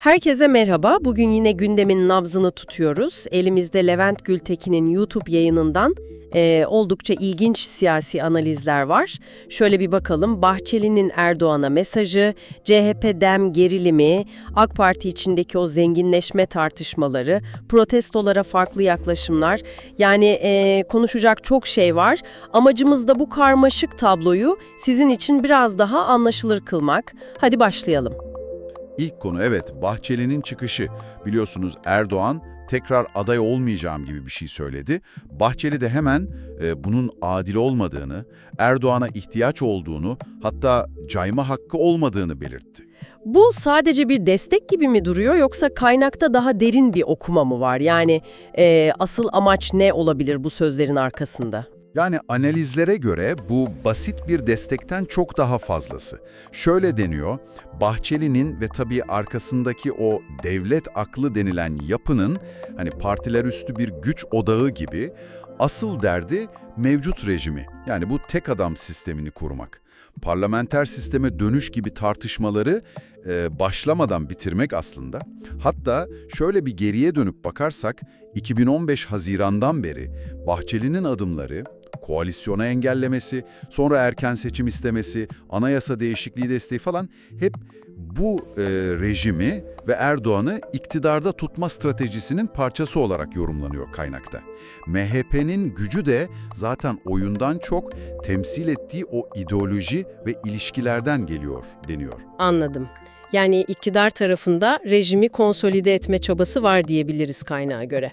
Herkese merhaba. Bugün yine gündemin nabzını tutuyoruz. Elimizde Levent Gültekin'in YouTube yayınından e, oldukça ilginç siyasi analizler var. Şöyle bir bakalım. Bahçeli'nin Erdoğan'a mesajı, CHP-DEM gerilimi, AK Parti içindeki o zenginleşme tartışmaları, protestolara farklı yaklaşımlar. Yani e, konuşacak çok şey var. Amacımız da bu karmaşık tabloyu sizin için biraz daha anlaşılır kılmak. Hadi başlayalım. İlk konu evet Bahçeli'nin çıkışı. Biliyorsunuz Erdoğan tekrar aday olmayacağım gibi bir şey söyledi. Bahçeli de hemen e, bunun adil olmadığını, Erdoğan'a ihtiyaç olduğunu, hatta cayma hakkı olmadığını belirtti. Bu sadece bir destek gibi mi duruyor yoksa kaynakta daha derin bir okuma mı var? Yani e, asıl amaç ne olabilir bu sözlerin arkasında? Yani analizlere göre bu basit bir destekten çok daha fazlası. Şöyle deniyor, Bahçeli'nin ve tabii arkasındaki o devlet aklı denilen yapının hani partiler üstü bir güç odağı gibi asıl derdi mevcut rejimi. Yani bu tek adam sistemini kurmak. Parlamenter sisteme dönüş gibi tartışmaları e, başlamadan bitirmek aslında. Hatta şöyle bir geriye dönüp bakarsak 2015 Haziran'dan beri Bahçeli'nin adımları koalisyona engellemesi, sonra erken seçim istemesi, anayasa değişikliği desteği falan hep bu e, rejimi ve Erdoğan'ı iktidarda tutma stratejisinin parçası olarak yorumlanıyor kaynakta. MHP'nin gücü de zaten oyundan çok temsil ettiği o ideoloji ve ilişkilerden geliyor deniyor. Anladım. Yani iktidar tarafında rejimi konsolide etme çabası var diyebiliriz kaynağa göre.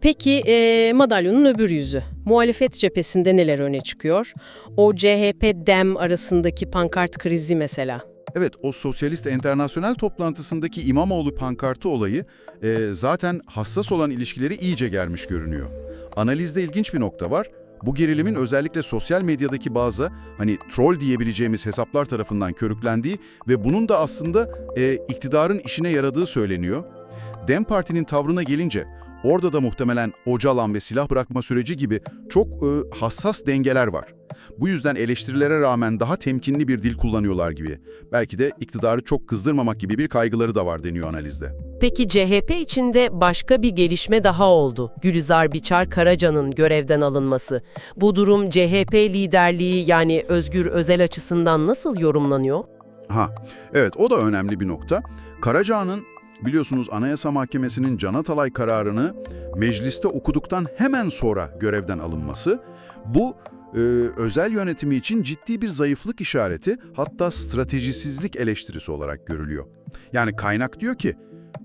Peki e, madalyonun öbür yüzü. Muhalefet cephesinde neler öne çıkıyor? O CHP-DEM arasındaki pankart krizi mesela. Evet, o Sosyalist Enternasyonel toplantısındaki İmamoğlu pankartı olayı e, zaten hassas olan ilişkileri iyice germiş görünüyor. Analizde ilginç bir nokta var. Bu gerilimin özellikle sosyal medyadaki bazı hani troll diyebileceğimiz hesaplar tarafından körüklendiği ve bunun da aslında e, iktidarın işine yaradığı söyleniyor. Dem Parti'nin tavrına gelince orada da muhtemelen Ocalan ve silah bırakma süreci gibi çok e, hassas dengeler var. Bu yüzden eleştirilere rağmen daha temkinli bir dil kullanıyorlar gibi. Belki de iktidarı çok kızdırmamak gibi bir kaygıları da var deniyor analizde. Peki CHP içinde başka bir gelişme daha oldu. Gülizar Biçar Karaca'nın görevden alınması. Bu durum CHP liderliği yani Özgür Özel açısından nasıl yorumlanıyor? Ha, evet o da önemli bir nokta. Karaca'nın biliyorsunuz Anayasa Mahkemesi'nin Can Atalay kararını mecliste okuduktan hemen sonra görevden alınması, bu e, özel yönetimi için ciddi bir zayıflık işareti hatta stratejisizlik eleştirisi olarak görülüyor. Yani kaynak diyor ki,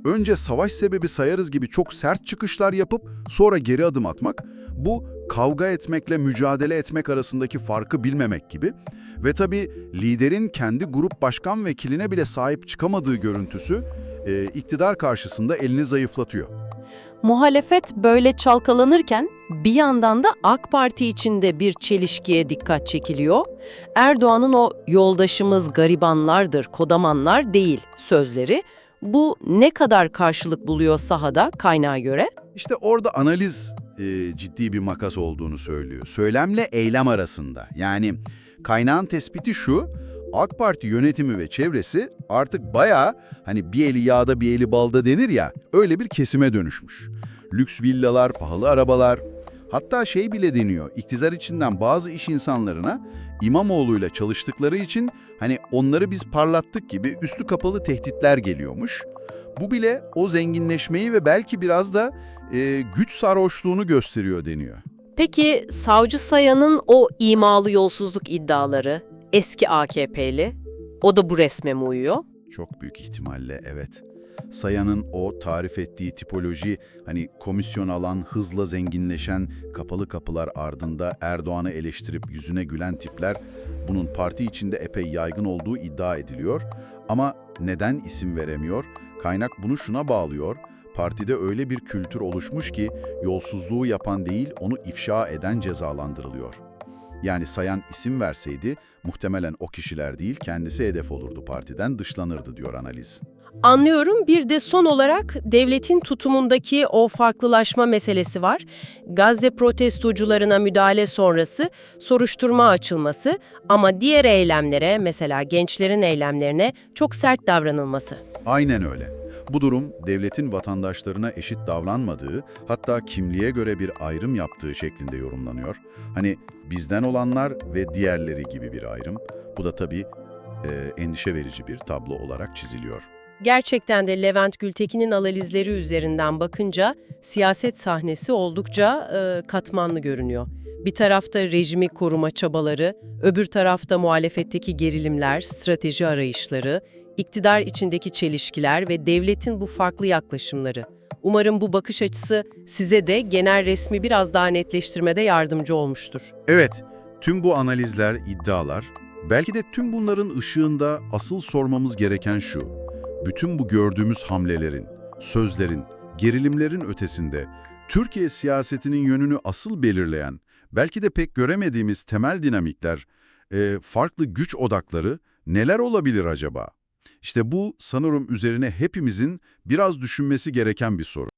önce savaş sebebi sayarız gibi çok sert çıkışlar yapıp sonra geri adım atmak, bu kavga etmekle mücadele etmek arasındaki farkı bilmemek gibi ve tabii liderin kendi grup başkan vekiline bile sahip çıkamadığı görüntüsü e, iktidar karşısında elini zayıflatıyor. Muhalefet böyle çalkalanırken bir yandan da AK Parti içinde bir çelişkiye dikkat çekiliyor. Erdoğan'ın o yoldaşımız garibanlardır, kodamanlar değil sözleri. Bu ne kadar karşılık buluyor sahada kaynağa göre? İşte orada analiz e, ciddi bir makas olduğunu söylüyor. Söylemle eylem arasında. Yani kaynağın tespiti şu, AK Parti yönetimi ve çevresi artık bayağı hani bir eli yağda bir eli balda denir ya öyle bir kesime dönüşmüş. Lüks villalar, pahalı arabalar hatta şey bile deniyor iktidar içinden bazı iş insanlarına İmamoğlu'yla çalıştıkları için hani onları biz parlattık gibi üstü kapalı tehditler geliyormuş. Bu bile o zenginleşmeyi ve belki biraz da e, güç sarhoşluğunu gösteriyor deniyor. Peki savcı Sayan'ın o imalı yolsuzluk iddiaları eski AKP'li o da bu resme mi uyuyor? Çok büyük ihtimalle evet. Sayan'ın o tarif ettiği tipoloji hani komisyon alan, hızla zenginleşen, kapalı kapılar ardında Erdoğan'ı eleştirip yüzüne gülen tipler bunun parti içinde epey yaygın olduğu iddia ediliyor. Ama neden isim veremiyor? Kaynak bunu şuna bağlıyor. Partide öyle bir kültür oluşmuş ki yolsuzluğu yapan değil onu ifşa eden cezalandırılıyor. Yani Sayan isim verseydi muhtemelen o kişiler değil kendisi hedef olurdu partiden dışlanırdı diyor analiz. Anlıyorum. Bir de son olarak devletin tutumundaki o farklılaşma meselesi var. Gazze protestocularına müdahale sonrası soruşturma açılması ama diğer eylemlere mesela gençlerin eylemlerine çok sert davranılması. Aynen öyle. Bu durum, devletin vatandaşlarına eşit davranmadığı, hatta kimliğe göre bir ayrım yaptığı şeklinde yorumlanıyor. Hani bizden olanlar ve diğerleri gibi bir ayrım. Bu da tabii e, endişe verici bir tablo olarak çiziliyor. Gerçekten de Levent Gültekin'in analizleri üzerinden bakınca siyaset sahnesi oldukça e, katmanlı görünüyor. Bir tarafta rejimi koruma çabaları, öbür tarafta muhalefetteki gerilimler, strateji arayışları, iktidar içindeki çelişkiler ve devletin bu farklı yaklaşımları. Umarım bu bakış açısı size de genel resmi biraz daha netleştirmede yardımcı olmuştur. Evet, tüm bu analizler, iddialar, belki de tüm bunların ışığında asıl sormamız gereken şu. Bütün bu gördüğümüz hamlelerin, sözlerin, gerilimlerin ötesinde Türkiye siyasetinin yönünü asıl belirleyen, belki de pek göremediğimiz temel dinamikler, e, farklı güç odakları neler olabilir acaba? İşte bu sanırım üzerine hepimizin biraz düşünmesi gereken bir soru.